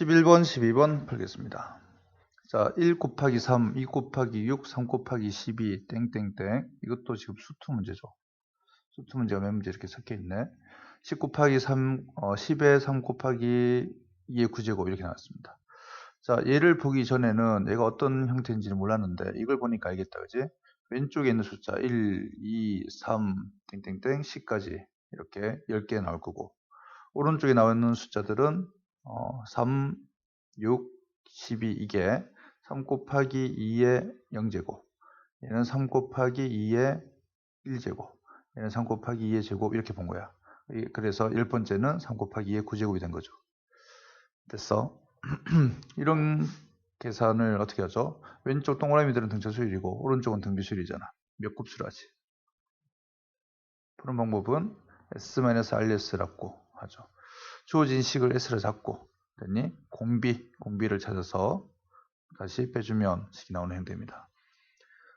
11번, 12번 풀겠습니다. 자, 1 곱하기 3, 2 곱하기 6, 3 곱하기 12, 땡땡땡. 이것도 지금 수투 문제죠. 수투 문제가 몇 문제 이렇게 섞여 있네. 10 곱하기 3, 어, 10에 3 곱하기 2의 9제곱 이렇게 나왔습니다. 자, 얘를 보기 전에는 얘가 어떤 형태인지는 몰랐는데 이걸 보니까 알겠다, 그지? 왼쪽에 있는 숫자 1, 2, 3, 땡땡땡, 10까지 이렇게 10개 나올 거고 오른쪽에 나와 있는 숫자들은 어, 3, 6, 12 이게 3 곱하기 2의 0제곱 얘는 3 곱하기 2의 1제곱 얘는 3 곱하기 2의 제곱 이렇게 본 거야. 이- 그래서 1번째는 3 곱하기 2의 9제곱이 된 거죠. 됐어. 이런 계산을 어떻게 하죠? 왼쪽 동그라미들은 등차 수열이고 오른쪽은 등비 수열이잖아. 몇 곱수로 하지? 푸는 방법은 S-RS라고 하죠. 주어진 식을 S로 잡고 됐니? 공비, 공비를 찾아서 다시 빼주면 식이 나오는 행태입니다.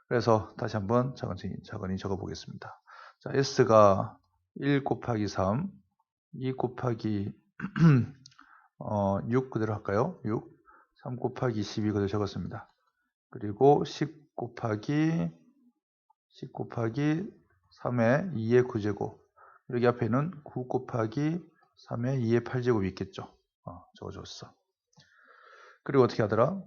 그래서 다시 한번 차근히, 차근히 적어 보겠습니다. 자, S가 1 곱하기 3, 2 곱하기 어, 6 그대로 할까요? 6, 3 곱하기 12 그대로 적었습니다. 그리고 10 곱하기 10 곱하기 3의 2의 9제곱 여기 앞에는 9 곱하기 3의 2의 8제곱이 있겠죠. 어, 적어줬어. 그리고 어떻게 하더라?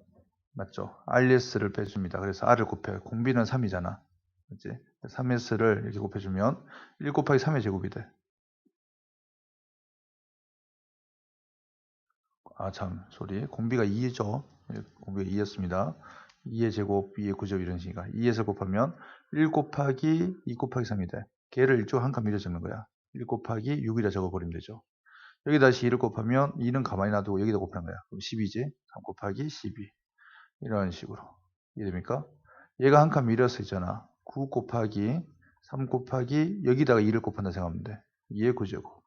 맞죠? RS를 빼줍니다. 그래서 R을 곱해. 공비는 3이잖아. 그치? 3S를 이렇게 곱해주면 1 곱하기 3의 제곱이 돼. 아, 참, 소리. 공비가 2죠. 공비가 2였습니다. 2의 제곱, 2의 9제곱 이런 식이니까. 2에서 곱하면 1 곱하기 2 곱하기 3이 돼. 걔를 일쪽 한 칸 밀어 적는 거야. 1 곱하기 6이라 적어버리면 되죠. 여기 다시 2를 곱하면 2는 가만히 놔두고 여기다 곱하는 거야. 그럼 12지? 3 곱하기 12. 이런 식으로. 이해됩니까? 얘가 한 칸 밀어서 있잖아. 9 곱하기 3 곱하기 여기다가 2를 곱한다 생각하면 돼. 2의 9제곱.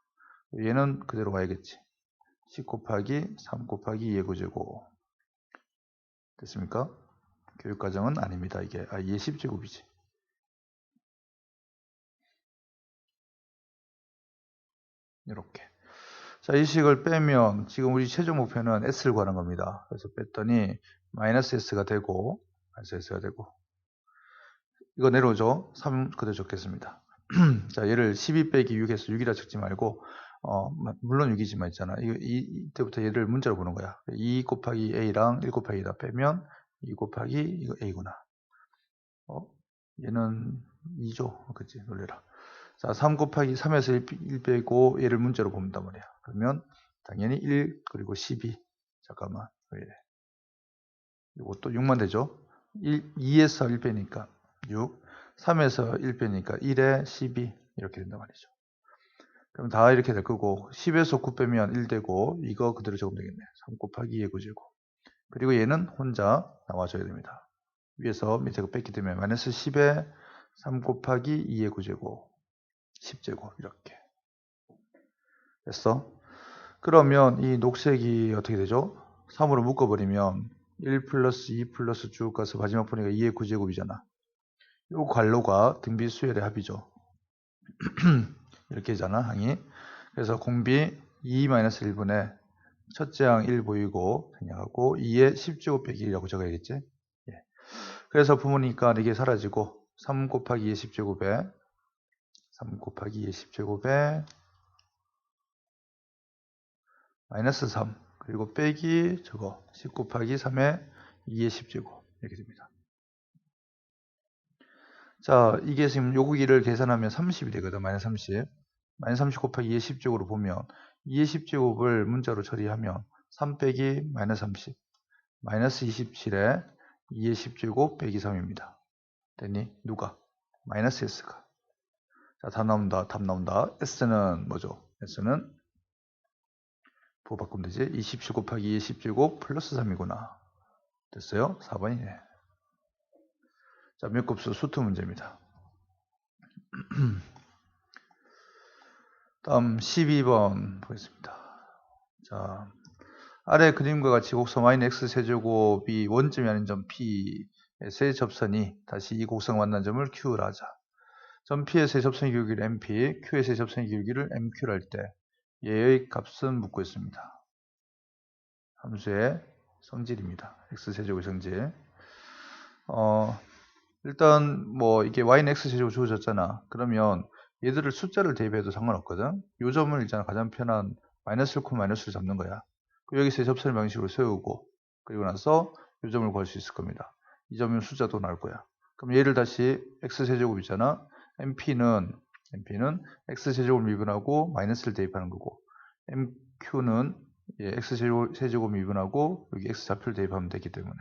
얘는 그대로 가야겠지. 10 곱하기 3 곱하기 2의 9제곱. 됐습니까? 교육과정은 아닙니다. 이게 아, 2의 10제곱이지. 이렇게. 자, 이 식을 빼면 지금 우리 최종 목표는 S를 구하는 겁니다. 그래서 뺐더니 마이너스 S가 되고 마이너스 S가 되고 이거 내려오죠? 3 그대로 적겠습니다. 자, 얘를 12 빼기 6에서 6이라 적지 말고 어, 마- 물론 6이지만 있잖아. 이거 이, 이 때부터 얘를 문자로 보는 거야. 2 곱하기 A랑 1 곱하기 2다 빼면 2 곱하기 이거 A구나. 어? 얘는 2죠. 그치? 놀래라. 자, 3 곱하기 3에서 1, 1 빼고 얘를 문자로 본단 말이야. 그러면 당연히 1 그리고 12. 잠깐만. 왜 이래? 이것도 6만 되죠? 1, 2에서 1 빼니까 6. 3에서 1 빼니까 1에 12. 이렇게 된단 말이죠. 그럼 다 이렇게 될 거고 10에서 9 빼면 1 되고 이거 그대로 적으면 되겠네. 3 곱하기 2의 9제곱. 그리고 얘는 혼자 나와줘야 됩니다. 위에서 밑에 거 뺐기 때문에 마이너스 10에 3 곱하기 2의 9제곱 10제곱 이렇게 됐어? 그러면 이 녹색이 어떻게 되죠? 3으로 묶어버리면 1 플러스 2 플러스 쭉 가서 마지막 보니까 2의 9제곱이잖아. 요 괄로가 등비 수열의 합이죠. 이렇게 되잖아, 항이. 그래서 공비 2-1분의 첫째 항 1 보이고 생략하고 2의 10제곱 빼기 1이라고 적어야겠지? 예. 그래서 부모니까 이게 사라지고 3 곱하기 2의 10제곱에 3 곱하기 2의 10제곱에 마이너스 3 그리고 빼기 저거 10 곱하기 3의 2의 10제곱 이렇게 됩니다. 자 이게 지금 요구기를 계산하면 30이 되거든 마이너스 30 마이너스 30 곱하기 2의 10제곱으로 보면 2의 10제곱을 문자로 처리하면 3 빼기 마이너스 30 마이너스 27에 2의 10제곱 빼기 3입니다. 됐니? 누가? 마이너스 S가. 자, 답 나온다. 답 나온다. S는 뭐죠? S는 부호 바꾸면 되지. 27 곱하기 2의 10제곱 플러스 3이구나. 됐어요? 4번이네. 자, 몇 곱수 수투 문제입니다. 다음 12번 보겠습니다. 자, 아래 그림과 같이 곡선 y는 x 세제곱이 원점이 아닌 점 P의 접선이 다시 이 곡선 만난 점을 Q를 하자. 점 P에서의 접선의 기울기를 MP, Q에서의 접선의 기울기를 MQ를 할 때 얘의 값은 묻고 있습니다. 함수의 성질입니다. x세제곱의 성질. 어, 일단 뭐 이게 y는 x세제곱 주어졌잖아. 그러면 얘들을 숫자를 대입해도 상관없거든. 요 점을 일단 가장 편한 마이너스 1, 마이너스를 잡는 거야. 여기서 접선 방식으로 세우고 그리고 나서 요 점을 구할 수 있을 겁니다. 이 점은 숫자도 나올 거야. 그럼 얘를 다시 x세제곱이잖아. MP는 MP는 x세제곱 미분하고 마이너스를 대입하는 거고 MQ는 예, x세제곱 세제곱 미분하고 여기 x좌표를 대입하면 되기 때문에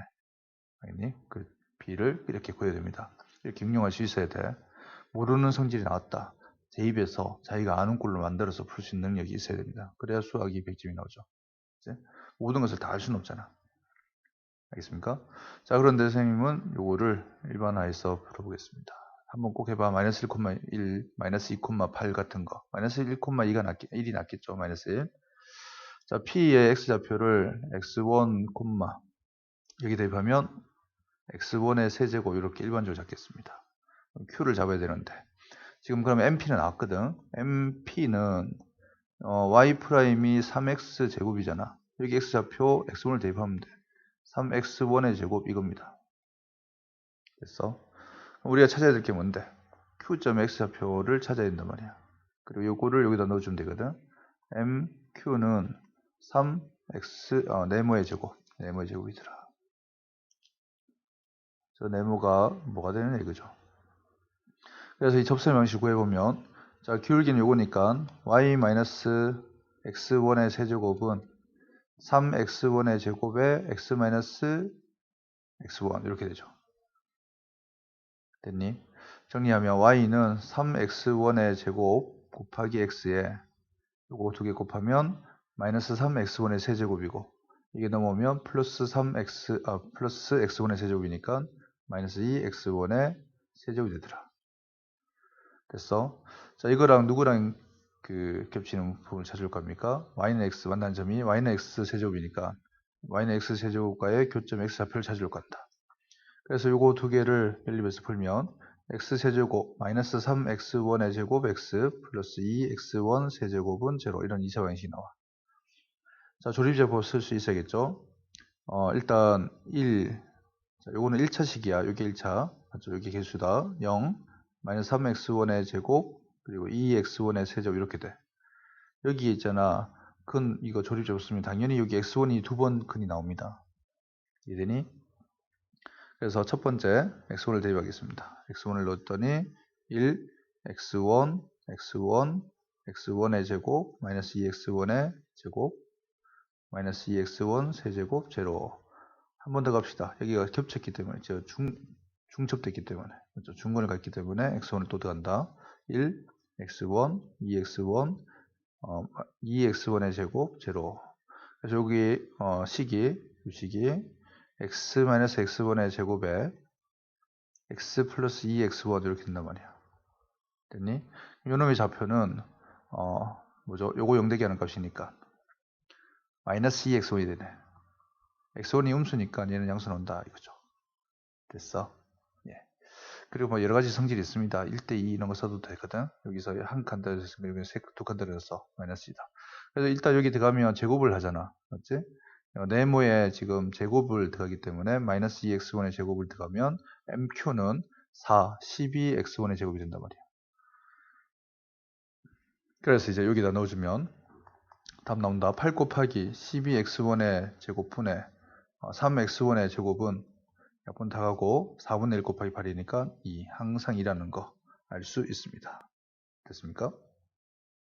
알겠니? 그 b를 이렇게 구해야 됩니다. 이렇게 응용할 수 있어야 돼. 모르는 성질이 나왔다. 대입해서 자기가 아는 꼴로 만들어서 풀 수 있는 능력이 있어야 됩니다. 그래야 수학이 100점이 나오죠. 이제 모든 것을 다 할 수는 없잖아. 알겠습니까? 자, 그런데 선생님은 요거를 일반화해서 풀어보겠습니다. 한번 꼭 해봐. 마이너스 1,1, 마이너스 2,8 같은 거. 마이너스 1,2가 낫겠, 1이 낫겠죠. 마이너스 1. 자, P의 X좌표를 X1, 여기 대입하면 X1의 세제곱 이렇게 일반적으로 잡겠습니다. Q를 잡아야 되는데. 지금 그러면 MP는 나왔거든. MP는 어, Y 프라임이 3X 제곱이잖아. 여기 X좌표 X1을 대입하면 돼. 3x1의 제곱 이겁니다. 됐어? 우리가 찾아야 될 게 뭔데? qx좌표를 찾아야 된단 말이야. 그리고 요거를 여기다 넣어주면 되거든. mq는 3x 어, 네모의 제곱, 네모의 제곱이더라. 저 네모가 뭐가 되느냐 이거죠. 그래서 이 접선 방식 구해보면 자 기울기는 요거니까 y-x1의 세제곱은 3x1의 제곱에 x-x1 이렇게 되죠. 됐니? 정리하면 y는 3x1의 제곱 곱하기 x에 요거 두 개 곱하면 마이너스 3x1의 세제곱이고 이게 넘어오면 플러스 3x 아 플러스 x1의 세제곱이니까 마이너스 2x1의 세제곱이 되더라. 됐어? 자 이거랑 누구랑 그 겹치는 부분을 찾을 겁니까? y는 x 만난 점이 y는 x 세제곱이니까 y는 x 세제곱과의 교점 x 좌표를 찾을 건다. 그래서 요거 두 개를 연립해서 풀면 x 세제곱 마이너스 3x1의 제곱 x 플러스 2x1 세제곱은 제로 이런 2차 방식이 나와. 자 조립제법 쓸 수 있어야겠죠. 어, 일단 1 자, 요거는 1차식이야. 요게 1차 맞죠? 여기 개수다 0 마이너스 3x1의 제곱 그리고 2x1의 세제곱 이렇게 돼. 여기 있잖아. 근 이거 조립적으로 쓰면 당연히 여기 x1이 두 번 근이 나옵니다. 이해되니? 그래서 첫 번째 x1을 대입하겠습니다. x1을 넣었더니 1, x1, x1, x1의 제곱, 마이너스 2x1의 제곱, 마이너스 2x1 세제곱, 제로. 한 번 더 갑시다. 여기가 겹쳤기 때문에, 저 중, 중첩됐기 때문에, 그렇죠? 중근을 갔기 때문에 x1을 또 들어간다. 1, x1, 2x1, 어, 2x1의 제곱, 제로. 그래서 여기 어, 식이, 이 식이 x-x1의 제곱에 x 플러스 2x1 이렇게 된단 말이야. 됐니? 요놈의 좌표는 어, 뭐죠? 요거 0되게 하는 값이니까 마이너스 2x1이 되네. x1이 음수니까 얘는 양수 나온다 이거죠. 됐어? 그리고 뭐 여러 가지 성질이 있습니다. 1대2 이런 거 써도 되거든. 여기서 한 칸 들어서 여기 두칸 들어서 마이너스이다. 그래서 일단 여기 들어가면 제곱을 하잖아. 맞지? 어, 네모에 지금 제곱을 들어가기 때문에 마이너스 2x1의 제곱을 들어가면 mq는 4, 12x1의 제곱이 된단 말이야. 그래서 이제 여기다 넣어주면 답 나온다. 8 곱하기 12x1의 제곱분의 3x1의 어, 제곱은 약분 다 가고 4분의 1 곱하기 8이니까 2 항상 2라는 거 알 수 있습니다. 됐습니까?